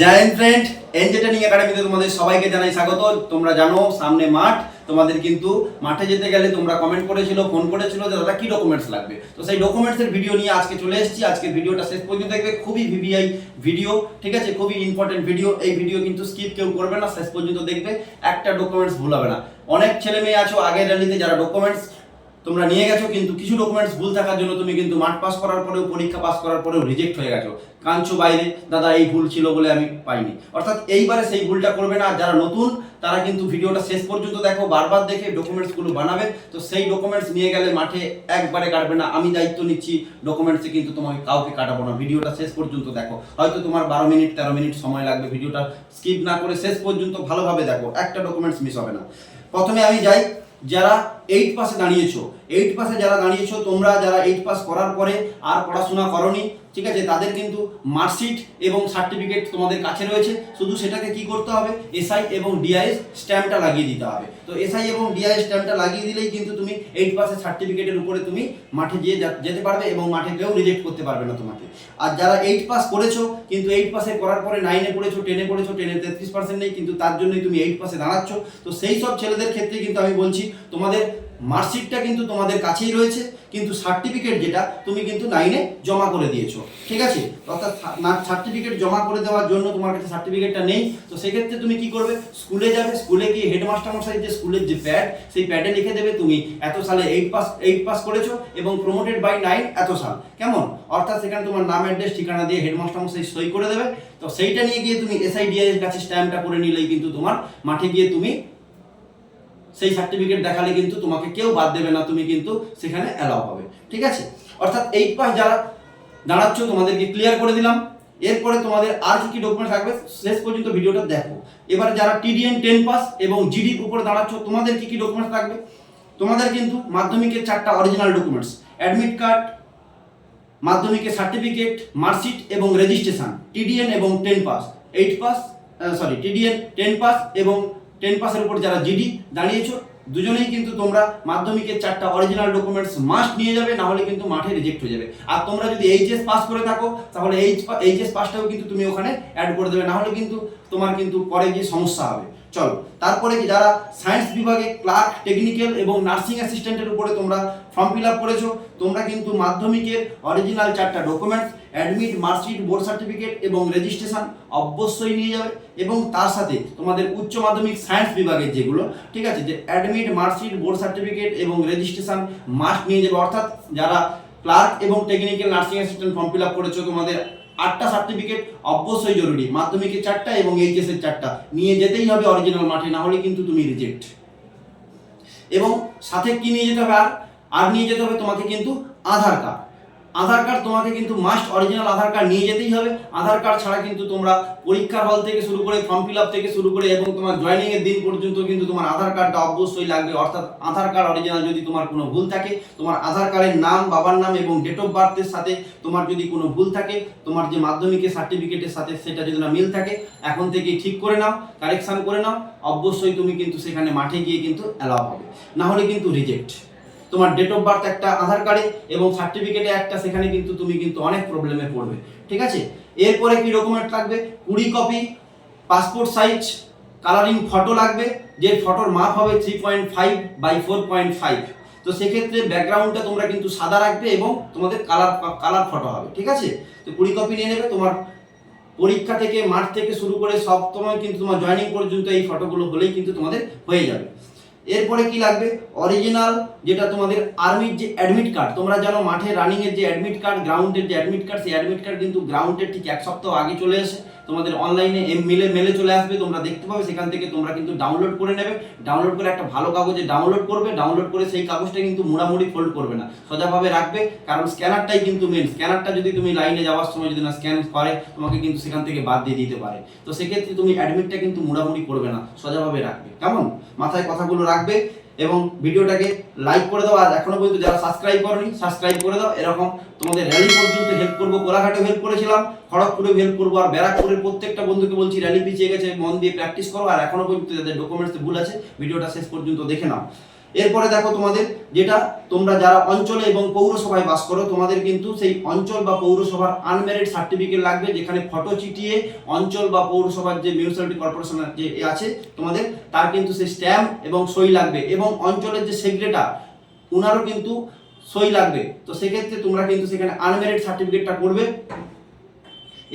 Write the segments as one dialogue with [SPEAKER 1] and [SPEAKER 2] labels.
[SPEAKER 1] Giant friend entertaining একাডেমিতে তোমাদের সবাইকে জানাই স্বাগত। তোমরা জানো, সামনে মাঠ। তোমাদের কিন্তু মাঠে যেতে গেলে তোমরা কমেন্ট করেছিল ফোন করেছিল যে, দাদা, কি ডকুমেন্টস লাগবে? তো সেই ডকুমেন্টসের ভিডিও নিয়ে আজকে চলে এসেছি। আজকে ভিডিওটা শেষ পর্যন্ত দেখবে। খুবই ভিভিআই ভিডিও ঠিক আছে? খুবই ইম্পর্টেন্ট ভিডিও এই ভিডিও কিন্তু স্কিপ কেউ করবে না, শেষ পর্যন্ত দেখবে। একটা ডকুমেন্টস ভুল হবে না। অনেক ছেলে মেয়ে আছো, আগের র্যালিতে যারা ডকুমেন্টস তোমরা নিয়ে গেছো, কিন্তু কিছু ডকুমেন্টস ভুল থাকার জন্য তুমি কিন্তু মাঠ পাস করার পরেও, পরীক্ষা পাস করার পরেও রিজেক্ট হয়ে গেছো। কাঞ্চু বাইরে, দাদা, এই ভুল ছিল বলে আমি পাইনি। অর্থাৎ এইবারে সেই ভুলটা করবে না। যারা নতুন, তারা কিন্তু ভিডিওটা শেষ পর্যন্ত দেখো, বারবার দেখে ডকুমেন্টসগুলো বানাবে। তো সেই ডকুমেন্টস নিয়ে গেলে মাঠে একবারে কাটবে না। আমি দায়িত্ব নিচ্ছি ডকুমেন্টসে কিন্তু তোমাকে কাউকে কাটাবো না। ভিডিওটা শেষ পর্যন্ত দেখো। হয়তো তোমার বারো মিনিট, তেরো মিনিট সময় লাগবে ভিডিওটা স্কিপ না করে শেষ পর্যন্ত ভালোভাবে দেখো। একটা ডকুমেন্টস মিস হবে না। প্রথমে আমি যাই। যারা এইট পাশে দাঁড়িয়েছো। এইট পাসে যারা দাঁড়িয়েছো, তোমরা যারা এইট পাস করার পরে আর পড়াশোনা করনি, ঠিক আছে, তাদের কিন্তু মার্কশিট এবং সার্টিফিকেট তোমাদের কাছে রয়েছে। শুধু সেটাকে কি করতে হবে? এসআই এবং ডিআইএস স্ট্যাম্পটা লাগিয়ে দিতে হবে। তো এসআই এবং ডিআইএস স্ট্যাম্পটা লাগিয়ে দিলেই কিন্তু তুমি এইট পাসের সার্টিফিকেটের উপরে তুমি মাঠে গিয়ে যেতে পারবে এবং মাঠে কেউ রিজেক্ট করতে পারবে না তোমাকে। আর যারা এইট পাস করেছ, কিন্তু এইট পাসে করার পরে নাইনে পড়েছো টেনে পড়েছো টেনে তেত্রিশ পার্সেন্ট নেই, কিন্তু তার জন্যই তুমি এইট পাসে দাঁড়াচ্ছ। তো সেই সব ছেলেদের ক্ষেত্রে কিন্তু আমি বলছি, তোমাদের মার্কশিটটা কিন্তু তোমাদের কাছেই রয়েছে, কিন্তু সার্টিফিকেট যেটা, তুমি কিন্তু নাইনে জমা করে দিয়েছ, ঠিক আছে? অর্থাৎ সার্টিফিকেট জমা করে দেওয়ার জন্য তোমার কাছে সার্টিফিকেটটা নেই, তো সেক্ষেত্রে তুমি কি করবে? স্কুলে যাবে, স্কুলে গিয়ে হেডমাস্টার মশাই যে স্কুলের যে প্যাড সেই প্যাডে লিখে দেবে তুমি এত সালে এইট পাস এইট পাস করেছ এবং প্রমোটেড বাই নাইন এত সাল, কেমন? অর্থাৎ সেখানে তোমার নাম অ্যাড্রেস ঠিকানা দিয়ে হেডমাস্টার মশাই সই করে দেবে, তো সেইটা নিয়ে গিয়ে তুমি এসআইডিআই এর কাছে স্ট্যাম্পটা করে নিলেই কিন্তু তোমার মাঠে গিয়ে তুমি সেই সার্টিফিকেট দেখালে কিন্তু তোমাকে কেউ বাদ দেবে না, তুমি কিন্তু সেখানে অ্যালাউ হবে ঠিক আছে? অর্থাৎ এইট পাস যারা দাঁড়াচ্ছ, তোমাদেরকে ক্লিয়ার করে দিলাম। এরপরে তোমাদের আর কি কি ডকুমেন্ট থাকবে শেষ পর্যন্ত ভিডিওটা দেখো। এবার যারা টিডিএন টেন পাস এবং জিডির উপরে দাঁড়াচ্ছ, তোমাদের কি কি ডকুমেন্টস থাকবে তোমাদের কিন্তু মাধ্যমিকের চারটা অরিজিনাল ডকুমেন্টস অ্যাডমিট কার্ড মাধ্যমিকের সার্টিফিকেট মার্কশিট এবং রেজিস্ট্রেশন টিডিএন এবং ten pass eight pass sorry TDN ten pass এবং টেন পাসের উপর যারা জিডি দাঁড়িয়েছো, দুজনেই কিন্তু তোমরা মাধ্যমিকের চারটা অরিজিনাল ডকুমেন্টস মাস্ট নিয়ে যাবে, না হলে কিন্তু মাঠে রিজেক্ট হয়ে যাবে। আর তোমরা যদি এইচএস পাস করে থাকো, তাহলে এইচ এইচএস পাসটাও কিন্তু তুমি ওখানে অ্যাড করে দেবে, না হলে কিন্তু তোমার কিন্তু পরে গিয়ে সমস্যা হবে। চলো। তারপরে কি, যারা সায়েন্স বিভাগে ক্লার্ক টেকনিক্যাল এবং নার্সিং অ্যাসিস্ট্যান্টের উপরে তোমরা ফর্ম ফিল আপ করেছ, তোমরা কিন্তু মাধ্যমিকের অরিজিনাল চারটা documents admit marksheet board certificate এবং রেজিস্ট্রেশন অবশ্যই নিয়ে যাবে। এবং তার সাথে তোমাদের উচ্চ মাধ্যমিক সায়েন্স বিভাগের যেগুলো, ঠিক আছে, যে অ্যাডমিট মার্কশিট বোর্ড সার্টিফিকেট এবং রেজিস্ট্রেশন মাস্ট নিয়ে যাবে। অর্থাৎ যারা ক্লার্ক এবং technical nursing assistant form fill up করেছ তোমাদের আটটা সার্টিফিকেট অবশ্যই জরুরি। মাধ্যমিকের চারটা এবং এইচএস এর চারটা। নিয়ে যেতেই হবে অরিজিনাল মাঠে, না হলে কিন্তু তুমি রিজেক্ট এবং সাথে কি নিয়ে যেতে হবে আর? আর নিয়ে যেতে হবে তোমাকে কিন্তু আধার কার্ড আধার কার্ড তোমাকে কিন্তু মাস্ট অরিজিনাল আধার কার্ড নিয়ে যেতেই হবে। আধার কার্ড ছাড়া কিন্তু তোমরা পরীক্ষার হল থেকে শুরু করে ফর্ম ফিল আপ থেকে শুরু করে এবং তোমার জয়নিং এর দিন পর্যন্ত কিন্তু তোমার আধার কার্ডটা অবশ্যই লাগবে। অর্থাৎ আধার কার্ড অরিজিনাল যদি তোমার কোনো ভুল থাকে, তোমার আধার কার্ডের নাম, বাবার নাম এবং ডেট অফ বার্থের সাথে তোমার যদি কোনো ভুল থাকে, তোমার যে মাধ্যমিকের সার্টিফিকেটের সাথে সেটা যদি না মিল থাকে, এখন থেকে ঠিক করে নাও কারেকশান করে নাও। অবশ্যই তুমি কিন্তু সেখানে মাঠে গিয়ে কিন্তু অ্যালাউ হবে। না হলে কিন্তু রিজেক্ট তোমার ডেট অফ বার্থ একটা আধার কার্ডে এবং সার্টিফিকেটে একটা, সেখানে কিন্তু তুমি কিন্তু অনেক প্রবলেমে পড়বে, ঠিক আছে? এরপরে কি ডকুমেন্ট লাগবে? কুড়ি copy passport size colouring photo লাগবে, যে ফটোর মাপ হবে three point five by four point five তো সেক্ষেত্রে ব্যাকগ্রাউন্ডটা তোমরা কিন্তু সাদা রাখবে এবং তোমাদের কালার কালার ফটো হবে, ঠিক আছে? তো কুড়ি কপি নিয়ে নেবে, তোমার পরীক্ষা থেকে মাঠ থেকে শুরু করে সব সময় কিন্তু তোমার জয়নিং পর্যন্ত এই ফটোগুলো হলেই কিন্তু তোমাদের হয়ে যাবে। এরপরে কি লাগবে? অরিজিনাল যেটা তোমাদের আর্মির যে অ্যাডমিট কার্ড তোমরা জানো মাঠে রানিংয়ের যে অ্যাডমিট কার্ড গ্রাউন্ডের যে অ্যাডমিট কার্ড সেই অ্যাডমিট কার্ড কিন্তু গ্রাউন্ডের ঠিক এক সপ্তাহ আগে চলে আসে তোমাদের অনলাইনে মেলে মেলে চলে আসবে, তোমরা দেখতে পাবে, সেখান থেকে তোমরা কিন্তু ডাউনলোড করে নেবে। ডাউনলোড করে একটা ভালো কাগজে ডাউনলোড করবে ডাউনলোড করে সেই কাগজটা কিন্তু মোড়ামুড়ি ফোল্ড করবে না। সোজাভাবে রাখবে, কারণ স্ক্যানারটাই কিন্তু মেন স্ক্যানারটা যদি তুমি লাইনে যাওয়ার সময় যদি না স্ক্যান করে, তোমাকে কিন্তু সেখান থেকে বাদ দিয়ে দিতে পারে। তো সেক্ষেত্রে তুমি অ্যাডমিটটা কিন্তু মোড়ামুড়ি করবে না, সোজাভাবে রাখবে। কেমন? মাথায় কথাগুলো রাখবে এবং ভিডিওটাকে লাইক করে দাও। আর এখনও পর্যন্ত যারা সাবস্ক্রাইব করনি সাবস্ক্রাইব করে দাও। এরকম তোমাদের র্যালি পর্যন্ত হেল্প করব কোলাঘাটে হেল্প করেছিলাম খড়গপুরে হেল্প করব, আর ব্যারাকপুরের প্রত্যেকটা বন্ধুকে বলছি র্যালি পিছিয়ে গেছে, মন দিয়ে প্র্যাকটিস করো, আর এখনও পর্যন্ত যাদের ডকুমেন্টস ভুল আছে, ভিডিওটা শেষ পর্যন্ত দেখে নাও। এরপরে দেখো তোমাদের, যেটা তোমরা যারা অঞ্চলে এবং পৌরসভায় বাস করো, তোমাদের কিন্তু সেই অঞ্চল বা পৌরসভার আনমেরিড সার্টিফিকেট লাগবে, যেখানে ফটো চিটিয়ে অঞ্চল বা পৌরসভার যে মিউনিসিপ্যালিটি কর্পোরেশন যে আছে, তোমাদের তার কিন্তু সেই স্ট্যাম্প এবং সই লাগবে। এবং অঞ্চলের যে সেক্রেটার ওনারও কিন্তু সই লাগবে। তো সেক্ষেত্রে তোমরা কিন্তু সেখানে আনমেরিড সার্টিফিকেটটা করবে।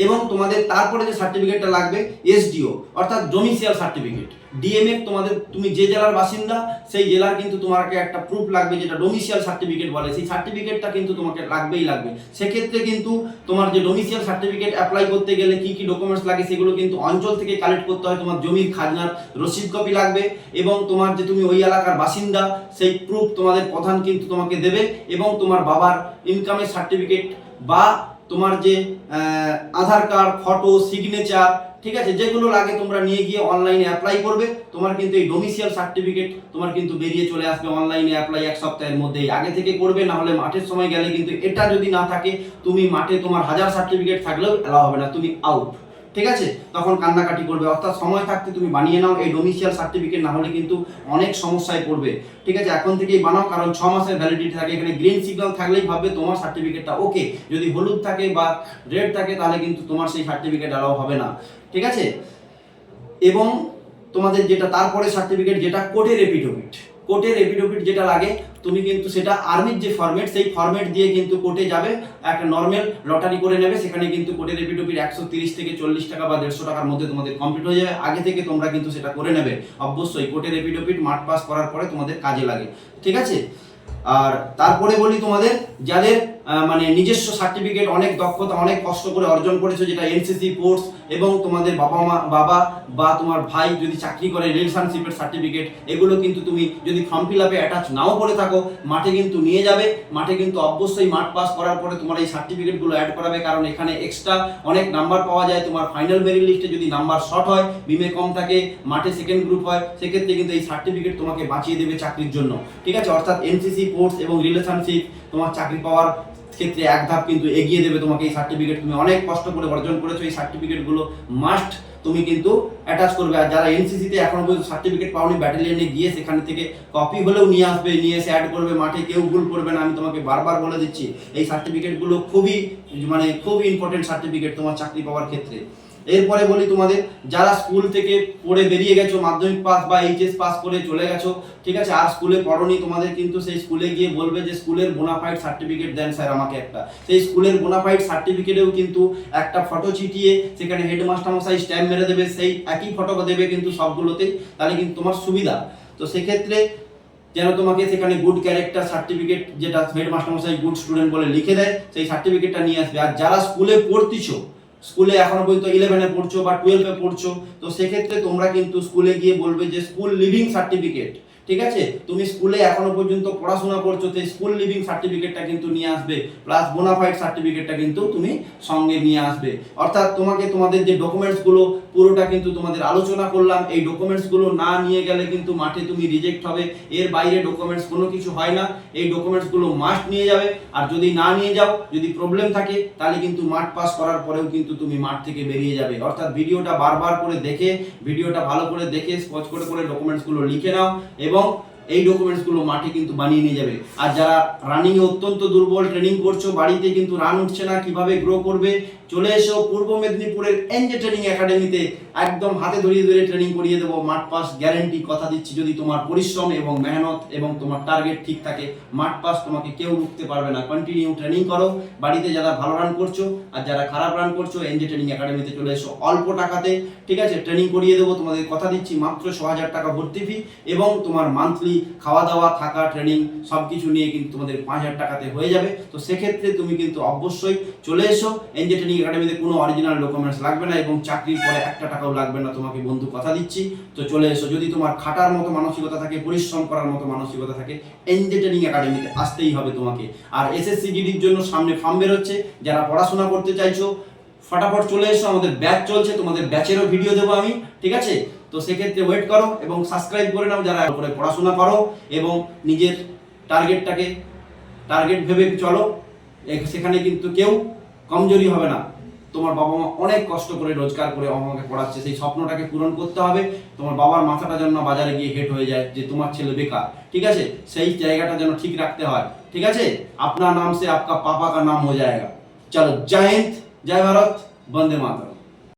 [SPEAKER 1] এবং তোমাদের তারপরে যে সার্টিফিকেটটা লাগবে এসডিও অর্থাৎ ডোমিসিয়াল সার্টিফিকেট ডিএমএফ তোমাদের, তুমি যে জেলার বাসিন্দা, সেই জেলার কিন্তু তোমাকে একটা প্রুফ লাগবে যেটা ডোমিসিয়াল সার্টিফিকেট বলে। সেই সার্টিফিকেটটা কিন্তু তোমাকে লাগবেই লাগবে। সেক্ষেত্রে কিন্তু তোমার যে ডোমিসিয়াল সার্টিফিকেট অ্যাপ্লাই করতে গেলে কি কি ডকুমেন্টস লাগে, সেগুলো কিন্তু অঞ্চল থেকে কালেক্ট করতে হয়। তোমার জমির খাজনার রসিদ কপি লাগবে এবং তোমার যে তুমি ওই এলাকার বাসিন্দা, সেই প্রুফ তোমাদের প্রধান কিন্তু তোমাকে দেবে এবং তোমার বাবার ইনকামের সার্টিফিকেট বা তোমার যে আধার কার্ড ফটো সিগনেচার ঠিক আছে, যেগুলো লাগে তোমরা নিয়ে গিয়ে অনলাইনে অ্যাপ্লাই করবে। তোমার কিন্তু এই ডোমিসিয়াল সার্টিফিকেট তোমার কিন্তু বেরিয়ে চলে আসবে অনলাইনে অ্যাপ্লাই এক সপ্তাহের মধ্যেই। আগে থেকে করবে, না হলে মাঠের সময় গেলে কিন্তু এটা যদি না থাকে, তুমি মাঠে তোমার হাজার সার্টিফিকেট থাকলেও এলাও হবে না, তুমি আউট ঠিক আছে? তখন কান্নাকাটি করবে। অর্থাৎ সময় থাকতে তুমি বানিয়ে নাও এই ডোমিসিয়াল সার্টিফিকেট না হলে কিন্তু অনেক সমস্যায় পড়বে। ঠিক আছে? এখন থেকেই বানাও, কারণ ছ মাসের ভ্যালিডিটি থাকে। এখানে গ্রিন সিগন্যাল থাকলেই ভাববে তোমার সার্টিফিকেটটা ওকে যদি হলুদ থাকে বা রেড থাকে, তাহলে কিন্তু তোমার সেই সার্টিফিকেট অ্যালাও হবে না। ঠিক আছে? এবং তোমাদের যেটা, তারপরে সার্টিফিকেট যেটা কোর্টের এপিডোভিট কোর্টের এফিডেভিট যেটা লাগে, তুমি কিন্তু সেটা আর্মির যে ফর্মেট সেই ফর্মেট দিয়ে কিন্তু কোর্টে যাবে, একটা নর্মাল লটারি করে নেবে, সেখানে কিন্তু কোর্টের এফিডেভিট একশো তিরিশ থেকে চল্লিশ টাকা বা দেড়শো টাকার মধ্যে তোমাদের কমপ্লিট হয়ে যাবে। আগে থেকে তোমরা কিন্তু সেটা করে নেবে। অবশ্যই কোর্টের এফিডেভিট মাঠ পাস করার পরে তোমাদের কাজে লাগে। ঠিক আছে? আর তারপরে বলি তোমাদের, যাদের মানে নিজস্ব সার্টিফিকেট অনেক দক্ষতা, অনেক কষ্ট করে অর্জন করেছ, যেটা এনসিসি কোর্স এবং তোমাদের বাবা মা, বাবা বা তোমার ভাই যদি চাকরি করে রিলেশনশিপের সার্টিফিকেট এগুলো কিন্তু তুমি যদি ফর্ম ফিল আপে অ্যাটাচ নাও করে থাকো, মাঠে কিন্তু নিয়ে যাবে। মাঠে কিন্তু অবশ্যই মাঠ পাস করার পরে তোমার এই সার্টিফিকেটগুলো অ্যাড করাবে, কারণ এখানে এক্সট্রা অনেক নাম্বার পাওয়া যায়। তোমার ফাইনাল মেরিট লিস্টে যদি নাম্বার শর্ট হয় বিমে কম থাকে, মাঠে সেকেন্ড গ্রুপ হয়, সেক্ষেত্রে কিন্তু এই সার্টিফিকেট তোমাকে বাঁচিয়ে দেবে চাকরির জন্য। ঠিক আছে? অর্থাৎ এনসিসি কোর্স এবং রিলেশনশিপ তোমার চাকরি পাওয়ার ক্ষেত্রে এক ধাপ কিন্তু এগিয়ে দেবে তোমাকে এই সার্টিফিকেট তুমি অনেক কষ্ট করে অর্জন করেছ, এই সার্টিফিকেটগুলো মাস্ট তুমি কিন্তু অ্যাটাচ করবে। আর যারা এনসিসিতে এখনও পর্যন্ত সার্টিফিকেট পাওনি ব্যাটালিয়নে গিয়ে সেখান থেকে কপি হলেও নিয়ে আসবে, নিয়ে এসে অ্যাড করবে। মাঠে কেউ ভুল করবে না, আমি তোমাকে বারবার বলে দিচ্ছি, এই সার্টিফিকেটগুলো খুবই মানে খুবই ইম্পর্টেন্ট সার্টিফিকেট তোমার চাকরি পাওয়ার ক্ষেত্রে। এরপরে বলি তোমাদের, যারা স্কুল থেকে পড়ে বেরিয়ে গেছো, মাধ্যমিক পাস বা এইচএস পাস করে চলে গেছো, ঠিক আছে? আর স্কুলে পড়নি, তোমাদের কিন্তু সেই স্কুলে গিয়ে বলবে যে স্কুলের বোনাফাইড সার্টিফিকেট দেন স্যার আমাকে একটা। সেই স্কুলের বোনাফাইড সার্টিফিকেটেও কিন্তু একটা ফটো চিটিয়ে সেখানে হেডমাস্টার মশাই স্ট্যাম্প মেরে দেবে, সেই একই ফটো দেবে কিন্তু সবগুলোতেই, তাহলে কিন্তু তোমার সুবিধা। তো সেক্ষেত্রে যেন তোমাকে সেখানে গুড ক্যারেক্টার সার্টিফিকেট যেটা হেডমাস্টার মশাই গুড স্টুডেন্ট বলে লিখে দেয়, সেই সার্টিফিকেটটা নিয়ে আসবে। আর যারা স্কুলে পড়তিছো স্কুলে এখনও পর্যন্ত ইলেভেনে পড়ছো বা টুয়েলভে পড়ছো, তো সেক্ষেত্রে তোমরা কিন্তু স্কুলে গিয়ে বলবে যে স্কুল লিভিং সার্টিফিকেট ঠিক আছে? তুমি স্কুলে এখনও পর্যন্ত পড়াশোনা করছ, তো স্কুল লিভিং সার্টিফিকেটটা কিন্তু নিয়ে আসবে প্লাস বোনাফাইড সার্টিফিকেটটা কিন্তু তুমি সঙ্গে নিয়ে আসবে। অর্থাৎ তোমাকে তোমাদের যে ডকুমেন্টসগুলো পুরোটা কিন্তু তোমাদের আলোচনা করলাম। এই ডকুমেন্টসগুলো না নিয়ে গেলে কিন্তু মাঠে তুমি রিজেক্ট হবে। এর বাইরে ডকুমেন্টস কোনো কিছু হয় না। এই ডকুমেন্টসগুলো মাস্ট নিয়ে যাবে। আর যদি না নিয়ে যাও, যদি প্রবলেম থাকে, তাহলে কিন্তু মাঠ পাস করার পরেও কিন্তু তুমি মাঠ থেকে বেরিয়ে যাবে। অর্থাৎ ভিডিওটা বারবার করে দেখে, ভিডিওটা ভালো করে দেখে স্পচ করে করে ডকুমেন্টসগুলো লিখে নাও এবং Limón এই ডকুমেন্টসগুলো মাঠে কিন্তু বানিয়ে নিয়ে যাবে। আর যারা রানিং এ অত্যন্ত দুর্বল ট্রেনিং করছ, বাড়িতে কিন্তু রান উঠছে না, কীভাবে গ্রো করবে, চলে এসো পূর্ব মেদিনীপুরের এনজে ট্রেনিং একাডেমিতে একদম হাতে ধরিয়ে ধরে ট্রেনিং করিয়ে দেবো। মাঠ পাস গ্যারেন্টি কথা দিচ্ছি, যদি তোমার পরিশ্রম এবং মেহনত এবং তোমার টার্গেট ঠিক থাকে, মাঠ পাস তোমাকে কেউ রুখতে পারবে না। কন্টিনিউ ট্রেনিং করো। বাড়িতে যারা ভালো রান করছ আর যারা খারাপ রান করছ এনজে ট্রেনিং একাডেমিতে চলে এসো অল্প টাকাতে। ঠিক আছে? ট্রেনিং করিয়ে দেবো, তোমাদের কথা দিচ্ছি। মাত্র ছ হাজার টাকা ভর্তি ফি এবং তোমার মান্থলি খাওয়া দাওয়া থাকা ট্রেনিং সব কিছু নিয়ে কিন্তু তোমাদের পাঁচ হাজার টাকাতে হয়ে যাবে। তো সেক্ষেত্রে তুমি কিন্তু অবশ্যই চলে এসো। এনজে ট্রেনিং একাডেমিতে কোনো অরিজিনাল ডকুমেন্টস লাগবে না এবং চাকরির পরে একটা টাকাও লাগবে না, তোমাকে বন্ধু কথা দিচ্ছি। তো চলে এসো। যদি তোমার খাটার মতো মানসিকতা থাকে, পরিশ্রম করার মতো মানসিকতা থাকে এনজে ট্রেনিং একাডেমিতে আসতেই হবে তোমাকে। আর এসএসসি জিডির জন্য সামনে ফর্ম বেরোচ্ছে। যারা পড়াশোনা করতে চাইছো, ফটাফট চলে এসো। আমাদের ব্যাচ চলছে। তোমাদের ব্যাচেরও ভিডিও দেবো আমি। ঠিক আছে? তো সেক্ষেত্রে ওয়েট করো এবং সাবস্ক্রাইব করে নাও যারা করে পড়াশোনা করো এবং নিজের টার্গেটটাকে টার্গেট ভেবে চলো। সেখানে কিন্তু কেউ কমজোরি হবে না। তোমার বাবা মা অনেক কষ্ট করে রোজগার করে আমাকে পড়াচ্ছে, সেই স্বপ্নটাকে পূরণ করতে হবে। তোমার বাবার মাথাটা যেন বাজারে গিয়ে হেট হয়ে যায় যে তোমার ছেলে বেকার। ঠিক আছে? সেই জায়গাটা যেন ঠিক রাখতে হয়। ঠিক আছে? আপনার নাম সে আপকা পাপা কা নাম হয়ে যায়গা। চলো, জয় হিন্দ, জয় ভারত, বন্দে মাতরম।